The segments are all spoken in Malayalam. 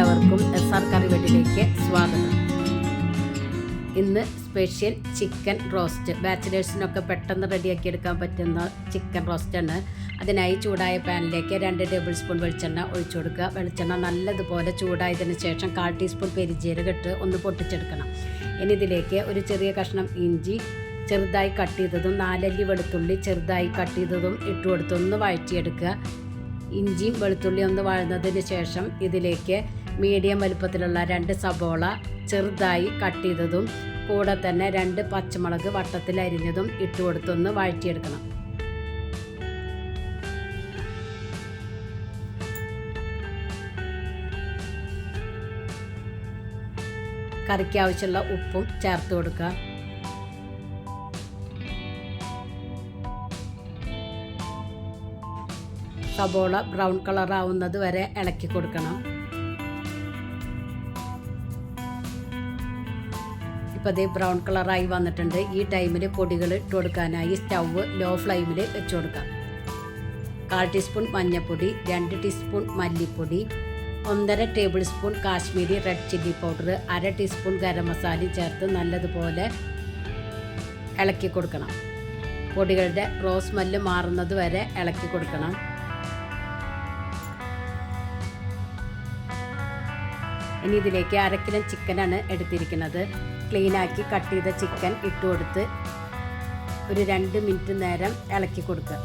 എല്ലാവർക്കും എസ് ആർ കറി വീട്ടിലേക്ക് സ്വാഗതം. ഇന്ന് സ്പെഷ്യൽ ചിക്കൻ റോസ്റ്റ്. ബാച്ചിലേഴ്സിനൊക്കെ പെട്ടെന്ന് റെഡിയാക്കി എടുക്കാൻ പറ്റുന്ന ചിക്കൻ റോസ്റ്റാണ്. അതിനായി ചൂടായ പാനിലേക്ക് രണ്ട് ടേബിൾ സ്പൂൺ വെളിച്ചെണ്ണ ഒഴിച്ചു കൊടുക്കുക. വെളിച്ചെണ്ണ നല്ലതുപോലെ ചൂടായതിന് ശേഷം കാൽ ടീസ്പൂൺ പെരിജീരകം ഇട്ട് ഒന്ന് പൊട്ടിച്ചെടുക്കണം. ഇനി ഇതിലേക്ക് ഒരു ചെറിയ കഷ്ണം ഇഞ്ചി ചെറുതായി കട്ട് ചെയ്തതും നാലല്ലി വെളുത്തുള്ളി ചെറുതായി കട്ട് ചെയ്തതും ഇട്ട് കൊടുത്ത് ഒന്ന് വഴറ്റിയെടുക്കുക. ഇഞ്ചിയും വെളുത്തുള്ളിയും ഒന്ന് വഴന്നതിന് ശേഷം ഇതിലേക്ക് മീഡിയം വലുപ്പത്തിലുള്ള രണ്ട് സബോള ചെറുതായി കട്ട് ചെയ്തതും കൂടെ തന്നെ രണ്ട് പച്ചമുളക് വട്ടത്തിൽ അരിഞ്ഞതും ഇട്ട് കൊടുത്തൊന്ന് വഴറ്റിയെടുക്കണം. കറിക്ക് ആവശ്യമുള്ള ഉപ്പും ചേർത്ത് കൊടുക്കുക. സബോള ബ്രൗൺ കളർ ആവുന്നത് വരെ ഇളക്കി കൊടുക്കണം. ഇപ്പോൾ അതേ ബ്രൗൺ കളറായി വന്നിട്ടുണ്ട്. ഈ ടൈമിൽ പൊടികൾ ഇട്ട് കൊടുക്കാനായി സ്റ്റൗവ് ലോ ഫ്ലെയിമിൽ വെച്ച് കൊടുക്കാം. കാൽ ടീസ്പൂൺ മഞ്ഞൾപ്പൊടി രണ്ട് ടീസ്പൂൺ മല്ലിപ്പൊടി ഒന്നര table spoon Kashmiri red chilli powder അര ടീസ്പൂൺ ഗരം മസാല ചേർത്ത് നല്ലതുപോലെ ഇളക്കി കൊടുക്കണം. പൊടികളുടെ റോസ് മല്ല് മാറുന്നത് വരെ ഇളക്കി കൊടുക്കണം. ഇനി ഇതിലേക്ക് അരക്കിലും കിലോ ചിക്കനാണ് എടുത്തിരിക്കുന്നത്. ക്ലീനാക്കി കട്ട് ചെയ്ത ചിക്കൻ ഇട്ട് കൊടുത്ത് ഒരു രണ്ട് മിനിറ്റ് നേരം ഇളക്കി കൊടുക്കുക.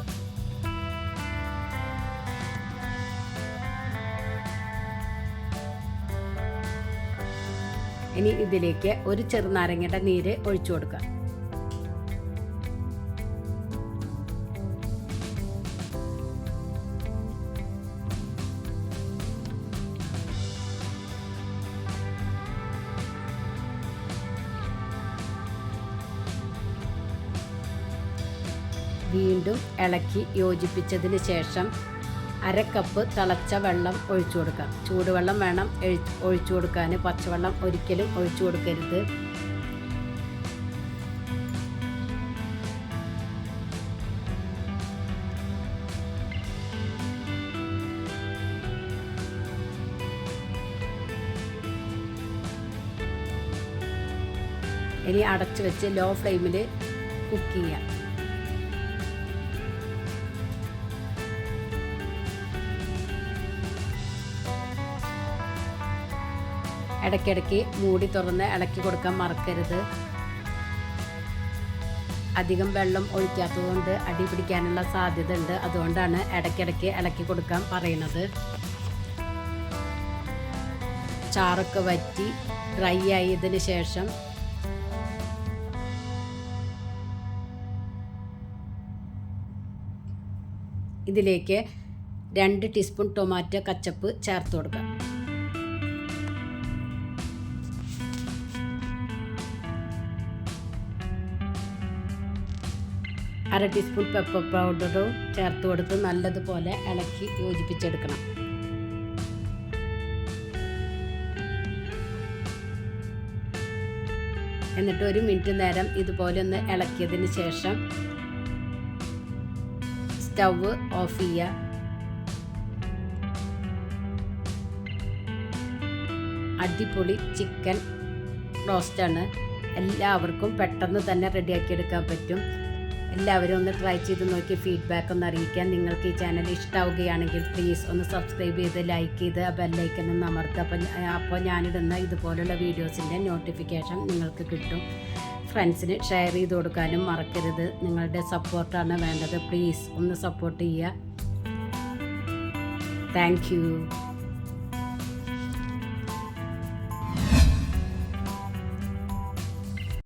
ഇനി ഇതിലേക്ക് ഒരു ചെറുനാരങ്ങയുടെ നീര് ഒഴിച്ചു കൊടുക്കുക. വീണ്ടും ഇളക്കി യോജിപ്പിച്ചതിന് ശേഷം അര കപ്പ് തിളച്ച വെള്ളം ഒഴിച്ചു കൊടുക്കാം ചൂടുവെള്ളം വേണം ഒഴിച്ചു കൊടുക്കാൻ പച്ചവെള്ളം ഒരിക്കലും ഒഴിച്ചു കൊടുക്കരുത്. ഇനി അടച്ചു വെച്ച് ലോ ഫ്ലെയിമിൽ കുക്ക് ചെയ്യാം. ഇടയ്ക്കിടയ്ക്ക് മൂടി തുറന്ന് ഇളക്കി കൊടുക്കാൻ മറക്കരുത്. അധികം വെള്ളം ഒഴിക്കാത്തതുകൊണ്ട് അടി പിടിക്കാനുള്ള സാധ്യത ഉണ്ട് അതുകൊണ്ടാണ് ഇടയ്ക്കിടയ്ക്ക് ഇളക്കി കൊടുക്കാൻ പറയുന്നത്. ചാറൊക്കെ വറ്റി ഡ്രൈ ആയതിന് ശേഷം ഇതിലേക്ക് രണ്ട് ടീസ്പൂൺ ടൊമാറ്റോ കച്ചപ്പ് ചേർത്ത് കൊടുക്കാം. അര ടീസ്പൂൺ പെപ്പർ പൗഡറും ചേർത്ത് കൊടുത്ത് നല്ലതുപോലെ ഇളക്കി യോജിപ്പിച്ചെടുക്കണം. എന്നിട്ട് ഒരു മിനിറ്റ് നേരം ഇതുപോലെ ഒന്ന് ഇളക്കിയതിന് ശേഷം സ്റ്റവ് ഓഫ് ചെയ്യുക. അടിപൊളി ചിക്കൻ റോസ്റ്റാണ് എല്ലാവർക്കും പെട്ടെന്ന് തന്നെ റെഡിയാക്കി എടുക്കാൻ പറ്റും. എല്ലാവരും ഒന്ന് ട്രൈ ചെയ്ത് നോക്കി ഫീഡ്ബാക്ക് ഒന്ന് അറിയിക്കാൻ നിങ്ങൾക്ക് ഈ ചാനൽ ഇഷ്ടമാവുകയാണെങ്കിൽ പ്ലീസ് ഒന്ന് സബ്സ്ക്രൈബ് ചെയ്ത് ലൈക്ക് ചെയ്ത് ബെല്ലൈക്കൻ ഒന്ന് അമർത്തുക. അപ്പം അപ്പോൾ ഞാനിടുന്ന ഇതുപോലുള്ള വീഡിയോസിന്റെ നോട്ടിഫിക്കേഷൻ നിങ്ങൾക്ക് കിട്ടും. ഫ്രണ്ട്സിന് ഷെയർ ചെയ്ത് കൊടുക്കാനും മറക്കരുത്. നിങ്ങളുടെ സപ്പോർട്ടാണ് വേണ്ടത്. പ്ലീസ് ഒന്ന് സപ്പോർട്ട് ചെയ്യുക. താങ്ക്